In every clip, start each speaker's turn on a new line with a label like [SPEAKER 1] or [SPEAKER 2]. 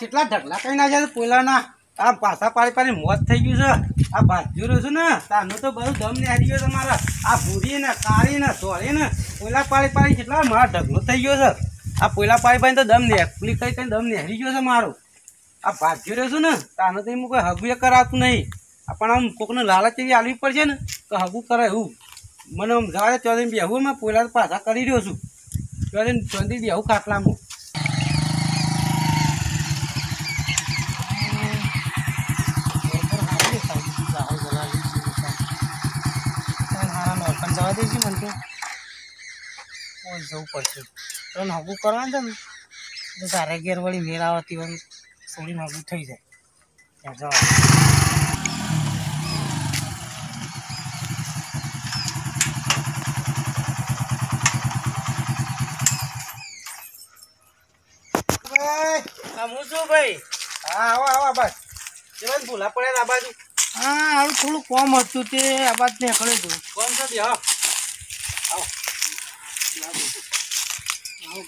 [SPEAKER 1] કેટલા ઢગલા કઈ નાખ્યા પોલાના? આ પાછા પાડી પાડી મોત થઈ ગયું છે. આ ભાજ્યું રહ્યું છું ને? તાનું તો બધું દમ નેહરી ગયો તમારા. આ ભૂરી ને કાળી ને સોળી ને પોલા પાડી પાડી કેટલા મારા ઢગલો થઈ ગયો છે. આ પોલા પાડી પાડી તો દમ ને નેકલી કઈ કઈ દમ નેહરી ગયો છે મારું. આ ભાજ્યું રહ્યો છું ને? તાનું તો એમ કોઈ હગુએ કરાતું નહીં. પણ આમ કોકને લાલચ એવી આલવી પડશે ને, તો હગું કરે એવું. મને આમ દે ચોથી બેહું મેં પોલા પાછા કરી રહ્યો છું. ચોથી ચોથી બેહું ખાટલામાં. જવા દેજે મને તો. ઓય, જવું પડશે. તો નગું કરવાનું છે ને, તો તારે ઘેર વળી મેળ આવતી હોય, થોડી નગું થઈ જાય. ત્યાં જવા છું ભાઈ. હા, આવો આવો બસ જેવાને ભૂલા પડ્યા આ બાજુ.
[SPEAKER 2] હા હારું થોડું કોમ હતું તે આ બાદ ને કરે તું.
[SPEAKER 1] કોણ છે હા. આવો.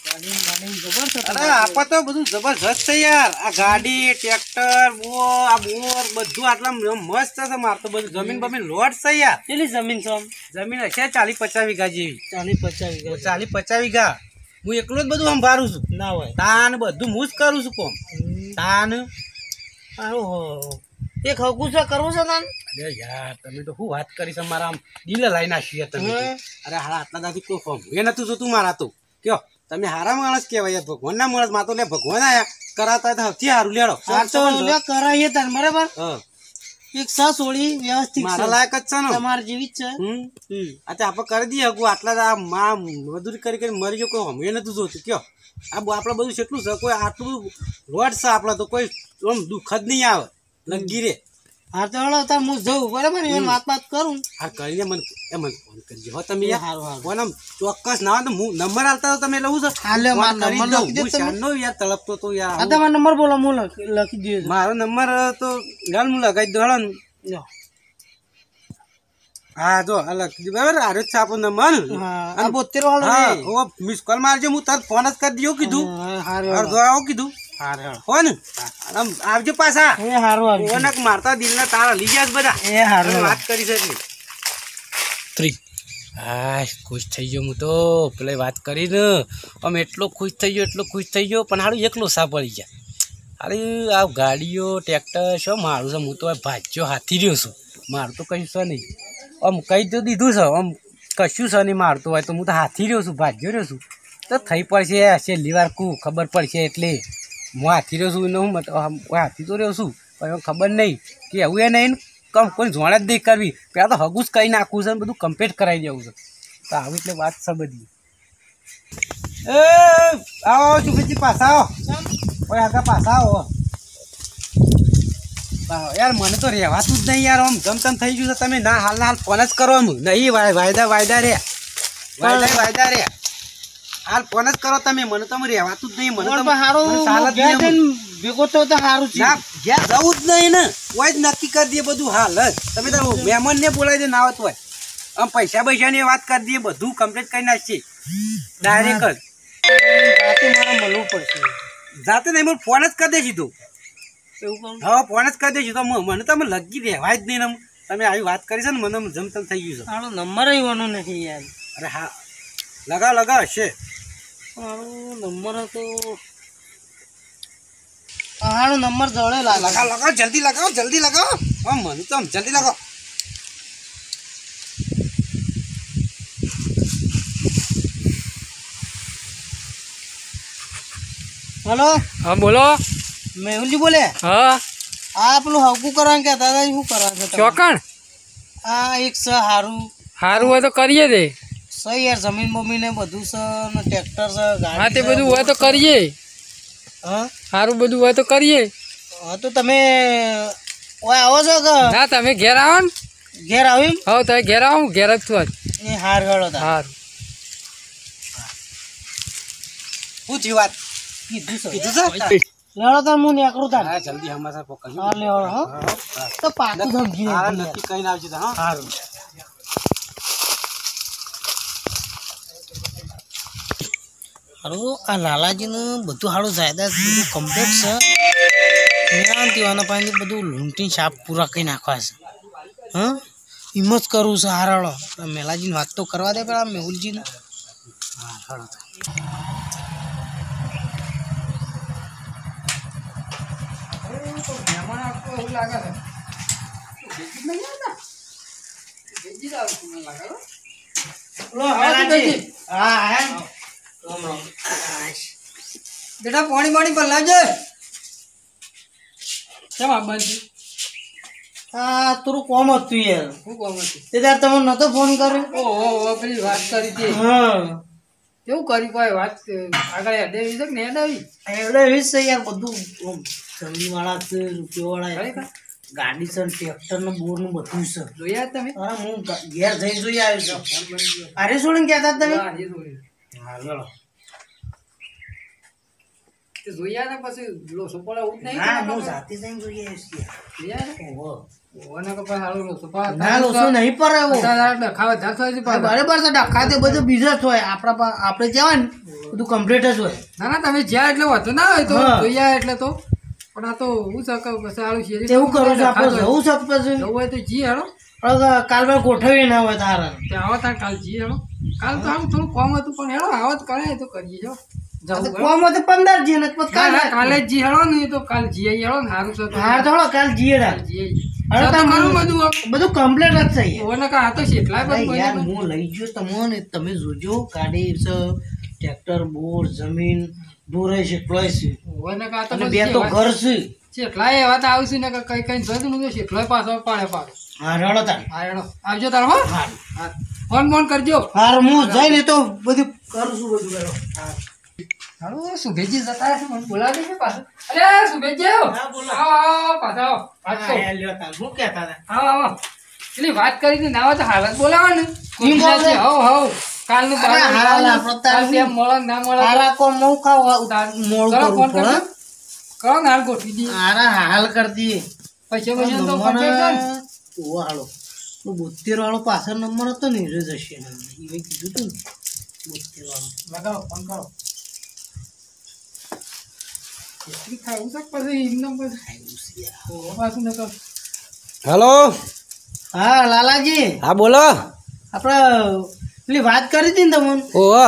[SPEAKER 2] ગાડી ગાડી જબર છે
[SPEAKER 1] અરે આપા તો બધું જબરજસ્ત છે યાર. આ ગાડી ટ્રેક્ટર બોર આ બોર બધું આટલા મસ્ત છે માર તો બધું જમીન બમીન લોટ છે યાર.
[SPEAKER 2] કેટલી જમીન છે
[SPEAKER 1] જમીન હશે ચાલીસ પચાસ વીઘા જેવી.
[SPEAKER 2] ચાલીસ પચાસ વીઘા.
[SPEAKER 1] ચાલીસ પચાસ વીઘા. હું એકલો જ બધું સંભાળું છું.
[SPEAKER 2] ના હોય.
[SPEAKER 1] તાન બધું હું જ કરું છું કોમ. તાન.
[SPEAKER 2] સારું એક હકું છે કરવું છે તને?
[SPEAKER 1] અરે યાર તમે તો શું વાત કરી છે મારા આમ દિલ લઈ નાખીએ તમે અરે હારા આટલા દાદી કોઈ ફોર્મ એ નતું જોતું મારા તો. કયો તમે હારા માણસ કહેવાય યાર ભગવાનના માણસમાં તો લે ભગવાન આયા. કરાતા તો સૌથી હારું લેડો.
[SPEAKER 2] કરાવીએ તાન બરાબર? એક સ સોળી વ્યવસ્થિત
[SPEAKER 1] મારા લાયક જ છે ને.
[SPEAKER 2] તમારી જેવી જ છે.
[SPEAKER 1] અચ્છા આપણે કરી દઈએ હગું. આટલા આ માં મજૂરી કરી કરી મરી ગયો કોઈ હમે નતું જોતું. કયો આ આપણે બધું કેટલું છે કોઈ આટલું રોડ છે આપણે તો કોઈ આમ દુઃખ જ નહીં આવે. લગી રે
[SPEAKER 2] હા તો હળો તાર હું જઉં. બરાબર એને વાત વાત કરું.
[SPEAKER 1] હા કરીને મને એ મને ફોન કરજો. હો તમે
[SPEAKER 2] હારું હારું.
[SPEAKER 1] ફોન આમ ચોક્કસ ના તો હું નંબર આલતા તો તમે લઉં છો?
[SPEAKER 2] હાલે મારો નંબર લખી દો તમે.
[SPEAKER 1] યાર તળપતો તો યાર
[SPEAKER 2] હા તમારો નંબર બોલો હું લખી દઉં
[SPEAKER 1] મારો નંબર તો ગાલ હું લગાવી દઉં. હળો ને. હા જો લખી દીધું. બરાબર આરે છે આપણો નંબર.
[SPEAKER 2] આ બોતેર વાળો
[SPEAKER 1] મિસ કોલ મારજો હું તરત ફોન જ કરી દઉં કીધું.
[SPEAKER 2] હા, હારું
[SPEAKER 1] આવું કીધું. આવજો પાછા.
[SPEAKER 2] એ હારું
[SPEAKER 1] ઓનક મારતા દિલના તારા લઈ ગયા બધા.
[SPEAKER 2] એ હારું
[SPEAKER 1] વાત કરી છે ત્રી. હા ખુશ થઈ ગયો હું તો. પેલા વાત કરીને આમ એટલો ખુશ થઈ ગયો એટલો ખુશ થઈ ગયો પણ હારું એકલો સા પડી ગયા. અરે આ ગાડીઓ ટ્રેક્ટર શું મારું છે હું તો ભાજ્યો હાથી રહ્યો છું. મારું તો કશું છે નહીં. આમ કહી તો દીધું છે આમ કશું છે નહીં મારતું હોય તો હું તો હાથી રહ્યો છું ભાજ્યો રહ્યો છું. તો થઈ પડશે છેલ્લી વાર કું ખબર પડશે એટલે. હું હાથી રહ્યો છું ને હું મત- હાથી તો રહ્યો છું, પણ ખબર નહીં કે એવું એ નહીં કમ કોઈ જોણ જ નહીં કરવી. પેલા તો હગું જ કહી નાખવું છે બધું કમ્પ્લીટ કરાવી દેવું છે. તો આવી એટલે વાત છે એ, આવો ચૂપીથી પાછા આવો. ઓય આગા પાછા આવો. યાર, મને તો રહેવાતું જ નહીં યાર, આમ જમતમ થઈ ગયું છે. તમે ના હાલ ના હાલ ફોન જ કરો એમ. નહીં વાય- વાયદા વાયદા રે વાયદા વાયદા રે હાલ ફોન જ કરો તમે મને તો રહેવાતું જ નહીં મને તો જ
[SPEAKER 2] ભેગો તો તો છે.
[SPEAKER 1] ના જવું જ નહીં ને કોઈ જ નક્કી કરી દઈએ બધું હાલ જ. તમે તાર મહેમાન ને બોલાવી દે ના આવત હોય. આમ પૈસા પૈસાની વાત કરી દઈએ બધું કમ્પ્લીટ કરી નાખીએ ડાયરેક્ટ
[SPEAKER 2] રાતે મારે મળવું પડશે.
[SPEAKER 1] જાતે નહીં મને ફોન જ કરી દે સીધું. હા ફોન જ કરી દે સીધો. મને તો લગી રહેવાય જ નહીં. તમે આવી વાત કરી છે ને મને જમતમ થઈ ગયું છે.
[SPEAKER 2] નંબર આવ્યો નથી યાર.
[SPEAKER 1] અરે હા. લગાવ લગાવ હશે.
[SPEAKER 2] હારો નંબર હતો. હારો નંબર જડે લાગે
[SPEAKER 1] લગાવ જલ્દી લગાવો જલ્દી લગાવો. હા મને તો જલ્દી લગાવો.
[SPEAKER 2] હલો?
[SPEAKER 3] હા બોલો.
[SPEAKER 2] મેહુલજી બોલે?
[SPEAKER 3] હા.
[SPEAKER 2] આ પેલું હકું કરવાનું કહેતા હતા શું કરવા
[SPEAKER 3] ચોકણ?
[SPEAKER 2] આ એક છે સારું
[SPEAKER 3] સારું હોય તો કરીએ તે.
[SPEAKER 2] છે યાર જમીન બમીન ને બધું છે ને ટ્રેક્ટર છે ગાડી
[SPEAKER 3] હા તે બધું હોય તો કરીએ.
[SPEAKER 2] હા?
[SPEAKER 3] સારું બધું હોય તો કરીએ.
[SPEAKER 2] હા તો તમે ઓય આવો છો કે?
[SPEAKER 3] ના તમે ઘેર આવો ને.
[SPEAKER 2] ઘેર આવી
[SPEAKER 3] હવે તમે ઘેર આવો ઘેર જ છું આજ.
[SPEAKER 2] એ હાર ગળો તા
[SPEAKER 3] સારું
[SPEAKER 1] શું થયું વાત?
[SPEAKER 2] કીધું છે.
[SPEAKER 1] કીધું છે?
[SPEAKER 2] લેવડો તો હું નીકળું તાર.
[SPEAKER 1] હા જલ્દી હમાસા પકડજો
[SPEAKER 2] હા લેવડો હો. તો પાકું ધમકી
[SPEAKER 1] હા. નક્કી કહીને આવજો હા.
[SPEAKER 2] હારું. હારું આ લાલાજીનું બધું સારું જાયદાદ બધું કમ્પ્લીટ છે મેં તેવાના પાસે બધું લૂંટી સાપ પૂરા કરી નાખવા છે હા એમ જ કરવું છે હારાળો મેલાજીની વાત તો કરવા દે પેલા મેહુલજીને હા હારો
[SPEAKER 3] બેટા પાણી પાણી પર લાવજે. કેમ આવવાનું
[SPEAKER 2] આ થોડું કોમ હતું યાર
[SPEAKER 3] શું કામ હતું?
[SPEAKER 2] તે તાર તમે નતો ફોન કર્યો?
[SPEAKER 3] ઓહો ઓહો પેલી વાત કરી હતી.
[SPEAKER 2] હા.
[SPEAKER 3] કેવું કોઈ વાત? આગળ છે હેડાવી
[SPEAKER 2] છે યાર બધું આમ જમીન વાળા છે. રૂપિયા ગાડી છે ટ્રેક્ટરનું બોરનું બધું છે.
[SPEAKER 3] જોયા તમે?
[SPEAKER 2] હા ઘેર જઈ જોઈ આવ્યો છું. અરે શું કહેતા તમે?
[SPEAKER 3] હા,
[SPEAKER 2] હા ચલો
[SPEAKER 3] તે જોયા પછી લોસો પડે એવું નહીં
[SPEAKER 2] ના હું જાતે જઈને જોઈ છું
[SPEAKER 3] છે
[SPEAKER 2] છે જ હોય આપણા પા- આપણે જવાય ને બધું કમ્પ્લીટ જ હોય
[SPEAKER 3] ના ના તમે જ્યાં એટલે વાંધો ના હોય તો
[SPEAKER 2] હા.
[SPEAKER 3] જોયા એટલે તો પણ આ તો હું શકે પછી હારું શેરી
[SPEAKER 2] તેવું કરું છું આપણે જવું છે
[SPEAKER 3] હોય તો જી હેડો
[SPEAKER 2] કાલ ગોઠવી ના હોય તારા
[SPEAKER 3] આવો કાલ જી હેડો કાલ તો આમ થોડું કોમ હતું પણ હેડો આવત કરે તો કરીએ હેડો.
[SPEAKER 2] કોમ તો પંદર જી ને પછી
[SPEAKER 3] ના, ના,
[SPEAKER 2] કાલ.
[SPEAKER 3] કાલે જી હેડો ને તો કાલ જી આઈ હેડો ને હારું છે તો.
[SPEAKER 2] હા થોડો કાલ
[SPEAKER 3] જી.
[SPEAKER 2] અરે
[SPEAKER 3] તો
[SPEAKER 2] તમે-
[SPEAKER 3] બધું
[SPEAKER 2] બધું કમ્પ્લીટ જ થઈ
[SPEAKER 3] ઓને કાં આ તો શેઠલાય બધું
[SPEAKER 2] યાર હું લઈ ગયો તમને તમે જોજો કાઢી છે ટ્રેક્ટર બોર જમીન દોરે છે ટોય
[SPEAKER 3] ઓને કાં તો
[SPEAKER 2] બે તો ઘર છે.
[SPEAKER 3] એવા તો આવશે ને કઈ કઈ જોયું હું તો પાછો પાડે પાડે.
[SPEAKER 2] હા રડો તાર.
[SPEAKER 3] હા આવજો તાર હો.
[SPEAKER 2] હા.
[SPEAKER 3] હા. ફોન ફોન કરજો.
[SPEAKER 2] હાર હું જઈને તો બધું કરું છું બધું હેડો.
[SPEAKER 3] હાલો સુભેજી જતા છે મને બોલાવી છે પાછો. અરે સુભેજી આવો આવો પાછો
[SPEAKER 2] હા,
[SPEAKER 3] કરો.
[SPEAKER 2] લ્યો તાર. હું કહેતા હતા?
[SPEAKER 3] આવો આવો. એટલે વાત કરીને ના હોય તો હાલત બોલાવો ને
[SPEAKER 2] બોલે.
[SPEAKER 3] છે હો હવ કાલનું બારણું
[SPEAKER 2] હાલ. આપણો
[SPEAKER 3] કેમ મળે ના મળે
[SPEAKER 2] હાલા કો ખાવા
[SPEAKER 3] તાર- કરો
[SPEAKER 2] પડે.
[SPEAKER 3] કરો ને હાલ ગોઠવી દી
[SPEAKER 2] હારા હાલ કરી દી
[SPEAKER 3] પૈસા પૈસા તો complete છે
[SPEAKER 2] હાલો. બોતેર વાળો પાછળ નંબર હતો ને એ જ હશે એ કીધું તું બોતેર વાળો
[SPEAKER 3] લગાવો ફોન કરો. ખાવું છે પછી એમને પછી ઓહો, પાછું નકર.
[SPEAKER 1] હલો
[SPEAKER 2] હા લાલાજી.
[SPEAKER 1] હા બોલો.
[SPEAKER 2] આપણે પેલી વાત કરી હતી ને તમને?
[SPEAKER 1] ઓહો.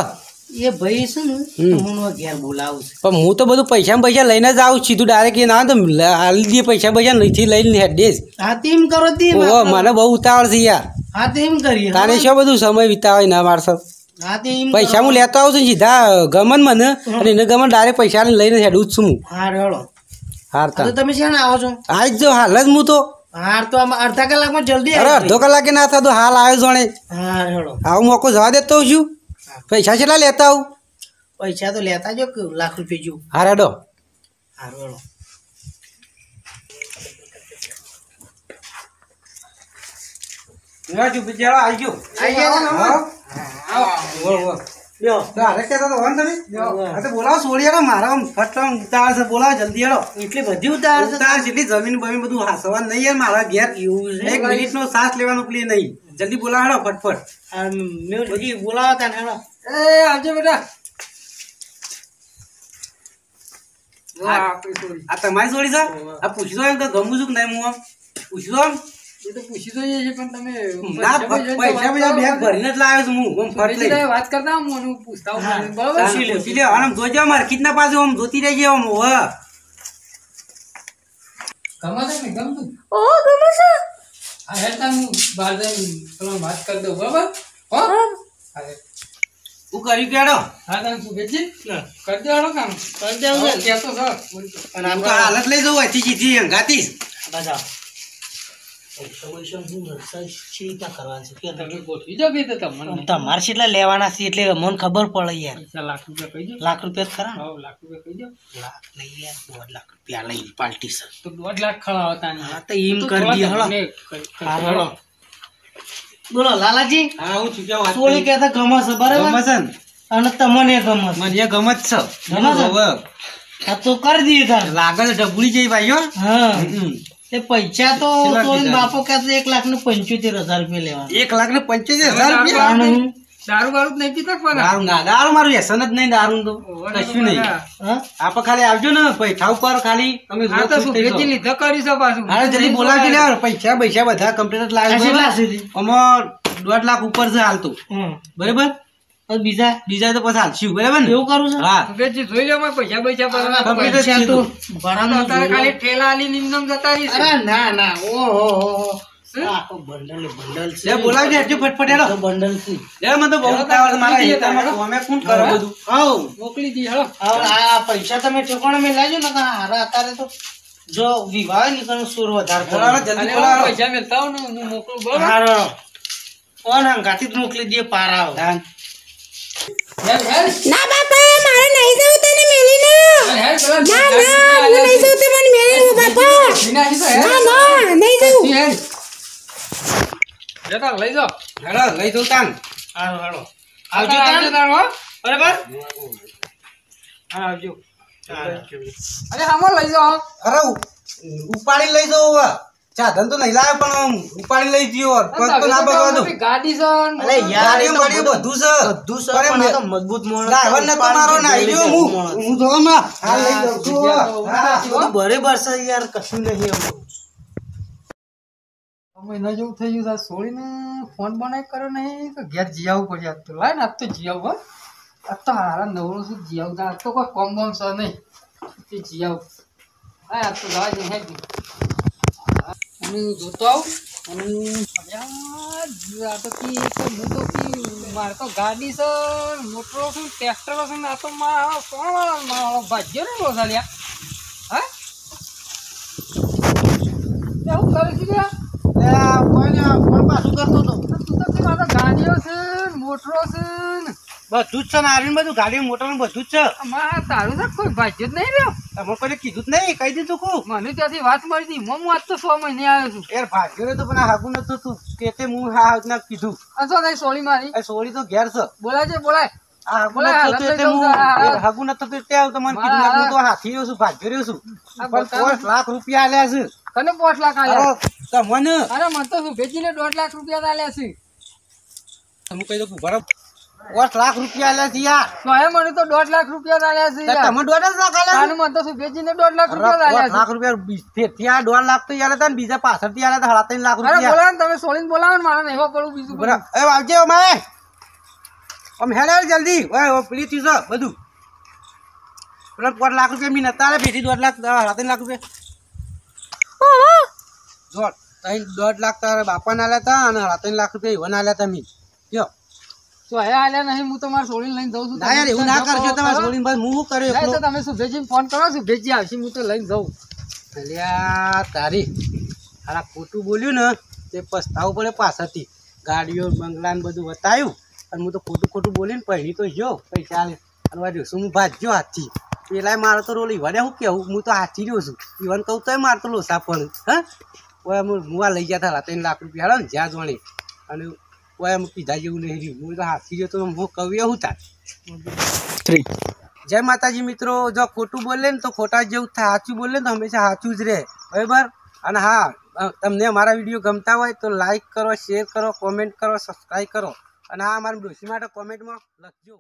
[SPEAKER 2] એ ભાઈ છે ને
[SPEAKER 1] હમ.
[SPEAKER 2] ઘેર બોલાવું છે.
[SPEAKER 1] પણ હું તો બધું પૈસા પૈસા લઈને જ આવું સીધું ડાયરેક્ટ એ ના તો હાલી દે પૈસા પૈસા નથી લઈને હેડેસ
[SPEAKER 2] હા તેમ કરો તી
[SPEAKER 1] ઓહો મને બહુ ઉતાવળ છે યાર.
[SPEAKER 2] હા તેમ કરીએ.
[SPEAKER 1] તારે શું બધું સમય વિતાવે ના મારસો પૈસા હું લેતો આવું છું સીધા ગમન મને અને એને ગમન ડાયરેક્ટ પૈસા લઈને હેડું જ છું હું.
[SPEAKER 2] હા રેડો.
[SPEAKER 1] હાર
[SPEAKER 2] તમે શેને આવો છો?
[SPEAKER 1] આજ જો હાલ જ હું તો.
[SPEAKER 2] હાર તો અડધા કલાકમાં જલ્દી
[SPEAKER 1] અરે અડધો કલાકે ના થતો હાલ આવ્યો જોણે.
[SPEAKER 2] હા હેડો
[SPEAKER 1] આવું મોકો જવા દેતો હોઉં છું. પૈસા કેટલા લેતા આવું.
[SPEAKER 2] પૈસા તો લેતા જો લાખ રૂપિયા જેવું
[SPEAKER 1] હાર હેડો જલ્દી હેડો
[SPEAKER 2] એટલી બધી ઉતાર છે
[SPEAKER 1] ઉતાર જેટલી જમીન બમીન બધું હાસવાનું નહીં યાર મારા ઘેર
[SPEAKER 2] એવું છે
[SPEAKER 1] એક મિનિટ નો સાસ લેવાનો પ્લે નહીં. જલ્દી બોલાવો ફટફટ.
[SPEAKER 2] બધી બોલાવા તા
[SPEAKER 3] એ આવજો બેટા. આ
[SPEAKER 1] તમારી સોળી છે? આ પૂછી એમ તો ગમું છું કે નહીં હું આમ? એમ
[SPEAKER 3] એ તો પૂછી જોઈએ છે પણ તમે
[SPEAKER 1] ના
[SPEAKER 3] પૈસા
[SPEAKER 1] પૈસા પૈસા બેગ ભરીને જ લાવ્યો છું હું આમ ફટ લઈ
[SPEAKER 3] વાત કરતા હું મને પૂછતા હું.
[SPEAKER 2] હા.
[SPEAKER 3] બરાબર
[SPEAKER 1] પૂછી લે આમ જોજો મારે કિતના પાછું આમ જોતી રહેજે આમ હોવે
[SPEAKER 3] ગમે ને ગમતું ઓહો ગમે છે. હા હેડ તાર બહાર જઈને તમને વાત કરી દઉં બરાબર? હો? હું
[SPEAKER 1] કર્યું કેડો?
[SPEAKER 3] હા તમે શું કહેજી કરી દેવાનો કામ.
[SPEAKER 2] કરી દેવું
[SPEAKER 3] હવે સર
[SPEAKER 1] અને આમ તો હાલત લઈ જવું હોય સીધી હંગાતીશ
[SPEAKER 2] બજાવ તમારે કેટલા લેવાના છે એટલે મને ખબર પડે યાર.
[SPEAKER 3] લાખ રૂપિયા કહી
[SPEAKER 2] લાખ રૂપિયા ખરા.
[SPEAKER 3] લાખ રૂપિયા કહી
[SPEAKER 2] લાખ નહીં યાર દોઢ લાખ રૂપિયા લઈ પાર્ટી છે.
[SPEAKER 3] તો દોઢ લાખ ખળા હતા ને.
[SPEAKER 2] તો એમ કરી દઈએ હળો. બોલો લાલાજી.
[SPEAKER 1] હા હું ચૂક્યા વાત
[SPEAKER 2] સોળી કહેતા ગમે છે બરાબર?
[SPEAKER 1] ગમે છે
[SPEAKER 2] અને તમને ગમે છે.
[SPEAKER 1] મને ગમે છે.
[SPEAKER 2] ગમે છે? તો કરી દઈએ તાર
[SPEAKER 1] લાગે છે ડબુડી જઈ ભાઈ હો.
[SPEAKER 2] તે પૈસા તો? બાપો કહેતો એક લાખ ને પંચોતેર હજાર રૂપિયા લેવા.
[SPEAKER 1] એક લાખ ને પંચોતેર હજાર રૂપિયા?
[SPEAKER 3] દારૂ? બારૂ નહીં પીતા પણ
[SPEAKER 1] દારૂ ના દારૂ મારું વ્યસન જ નહીં દારૂ તો. કશું નહીં.
[SPEAKER 2] હા?
[SPEAKER 1] ખાલી આવજો ને પૈસા ઉપર ખાલી. જાઓ.
[SPEAKER 3] સુભેજી લીધો કરી છે પાછું.
[SPEAKER 1] હાલે જલ્દી બોલાવજો લે પૈસા પૈસા બધા કમ્પ્લીટ
[SPEAKER 2] લાવી
[SPEAKER 1] આમાં દોઢ લાખ ઉપર છે
[SPEAKER 2] હાલતું
[SPEAKER 1] બરોબર?
[SPEAKER 2] બીજા
[SPEAKER 1] બીજા તો પછી હાલશું બરાબર ને?
[SPEAKER 2] એવું કરું છે.
[SPEAKER 1] હા.
[SPEAKER 3] જોઈ લો પૈસા પૈસા
[SPEAKER 2] પૈસા તો ભરાનો
[SPEAKER 3] અત્યારે ખાલી ઠેલા આલી નિંદમ જતા રહી
[SPEAKER 2] અરે ના ના. ઓહો હો આ તો બંડલ બંડલ છે.
[SPEAKER 1] લે હજુ ફટફટ
[SPEAKER 2] બંડલ છે.
[SPEAKER 1] લે મને તો બહુ ઉતાવળ મારા હિતામાં કોમે કોણ કરે બધું?
[SPEAKER 2] આવ
[SPEAKER 3] મોકલી દી હેલો.
[SPEAKER 2] આ પૈસા તમે ઠેકોણે મેં લાવજો ને હારા અત્યારે તો. જો વિવાહ નીકળનો સુર વધારે
[SPEAKER 1] બોલાવો જલ્દી બોલાવો.
[SPEAKER 3] પૈસા મેલતા હું મોકલું બરોબર?
[SPEAKER 2] હારો કોણ હંગાથી જ મોકલી દે
[SPEAKER 3] હેલ
[SPEAKER 4] ના બાપા મારે નહીં જવું તને મેલીને.
[SPEAKER 3] હેલ
[SPEAKER 4] ના ના હું નહીં જવું તે મને મેલીને બાપા. ના ના નહીં જવું.
[SPEAKER 3] જતા લઈ જાઓ.
[SPEAKER 1] હેડો લઈ જઉં તાન.
[SPEAKER 2] હારો હારો
[SPEAKER 3] આવજો
[SPEAKER 2] આવજો તાણ.
[SPEAKER 3] તાણ હો.
[SPEAKER 2] બરાબર?
[SPEAKER 3] હા આવજો. અરે હમો લઈ જાઓ.
[SPEAKER 1] અરે ઉપાડી લઈ જવું હવે. સાધન તો નહીં લાવે પણ ઉપાડી લઈ ગયો. પગ તો ના બગવા દો
[SPEAKER 3] ગાડી છે
[SPEAKER 2] અરે યાર એ
[SPEAKER 1] ગાડી બધું છે.
[SPEAKER 2] બધું છે પણ આ તો મજબૂત માણસ
[SPEAKER 1] ડ્રાઈવર ને તો મારો નાઈ રહ્યો હું. હું તો માં હા લઈ જાઉં છું હા.
[SPEAKER 2] બરાબર છે યાર કશું નહીં એવું
[SPEAKER 3] મહિના જેવું થઈ ગયું છે છોડીને ફોન બનાવી કર્યો નહીં તો ઘેર જીયાવું પડશે આજ તો લાય ને આજ તો જી આવું હો. આજ તો હારા નવરો શું જી આવું આજ તો કોઈ કોમ બોમ છે નહીં. તે જી હા આજ તો જવા જઈ આવું અને અલ્યા, આ તો કી હું મારે તો ગાડી છે મોટરો છે ટ્રેક્ટર છે આ તો મારો કોણ મારો ને રોજ આલ્યા હા એવું કરે છે કે?
[SPEAKER 2] તો.
[SPEAKER 3] કેમ ગાડીઓ છે મોટરો છે
[SPEAKER 1] બધું જ છે ને આર્યન બધું ગાડી મોટર બધું જ છે.
[SPEAKER 3] તારું તો કોઈ ભાજ્યું જ નહીં રહ્યો.
[SPEAKER 1] તમે કોઈ કીધું જ નહીં કહી દીધું કુ
[SPEAKER 3] મને ત્યાંથી વાત મળી હતી મમ આજ તો સો મહિને આવ્યો છું.
[SPEAKER 1] યાર ભાગ્યો તો પણ હાગુ નતું તું. કે તે હું હા ના કીધું.
[SPEAKER 3] આ નહીં સોળી મારી.
[SPEAKER 1] સોળી તો ઘેર છે.
[SPEAKER 3] બોલાય છે બોલાય.
[SPEAKER 1] હું.
[SPEAKER 3] હા,
[SPEAKER 1] હું. લાખ રૂપિયા આલ્યા છે.
[SPEAKER 3] કને પાંચ લાખ આવ્યા
[SPEAKER 1] અરે તમને?
[SPEAKER 3] અરે મને તો શું ભેજીને દોઢ લાખ રૂપિયા આલ્યા છે.
[SPEAKER 1] તમે કહી દઉં બરાબર પાંચ લાખ રૂપિયા આલ્યા છે યાર.
[SPEAKER 3] તો મને તો દોઢ લાખ રૂપિયા આલ્યા છે યાર.
[SPEAKER 1] તમે દોઢ જ લાખ આલ્યા
[SPEAKER 3] તાનું મને તો શું ભેજીને દોઢ લાખ રૂપિયા આલ્યા
[SPEAKER 1] લાખ રૂપિયા બી- ફેરથી આ દોઢ લાખ તો યાર હતા ને બીજા પાછળથી યાર હતા સાડા ત્રણ લાખ
[SPEAKER 3] છે
[SPEAKER 1] રૂપિયા.
[SPEAKER 3] બોલાવો ને તમે સોળીને બોલાવો ને મારે નહીં પડું બીજું.
[SPEAKER 1] બરાબર એ આવજે અમે આમ હેડ જલ્દી. ઓય ઓ પેલી ચીજ બધું. પેલા પાંચ લાખ રૂપિયા મી નતા આલે ફેરથી દોઢ લાખ સાડા ત્રણ લાખ રૂપિયા. દોઢ ત્રણ દોઢ લાખ તારા બાપાને આલ્યા હતા અને સાડા ત્રણ લાખ રૂપિયા ઈવન આલ્યા હતા મી કયો
[SPEAKER 3] તો હે આલ્યા નહીં હું તમારે મારે સોળીને લઈને જઉં છું.
[SPEAKER 1] ના યાર એવું ના કરશો તમારે છોડીને બસ હું કર્યો એકલો?
[SPEAKER 3] તમે ફોન કરો સુભેજી આવશે હું તો લઈને જાઉં.
[SPEAKER 1] અલ્યા તારી આ ખોટું બોલ્યું ને તે પસ્તાવું પડે પાછળથી. ગાડીઓ બંગલા ને બધું બતાવ્યું અને હું તો ખોટું ખોટું બોલીને પહેરી તો જો પૈસા આલે. અને વા દિવસો હું ભાજ્યો હાથથી. પેલા મારો તો રોલ ઈવાને શું કેવું? હું તો હાથી રહ્યો છું. ઈવન કહું તોય તો લોસા પણ હા? હું હું આ લઈ ગયા હતા ત્રણ લાખ રૂપિયા હાલો ને જ્યાં જોણે અને ઓય એમ પીધા જેવું નહીં રહ્યું. હું તો હાથી જતો તો હું કવિ હું તાર જય માતાજી મિત્રો જો ખોટું બોલે ને તો ખોટા જેવું થાય. સાચું બોલે ને તો હંમેશા સાચું જ રહે. બરાબર? અને હા તમને મારા વીડિયો ગમતા હોય તો લાઈક કરો શેર કરો કોમેન્ટ કરો સબસ્ક્રાઈબ કરો. અને હા અમારા ડોસી માટે કોમેન્ટમાં લખજો.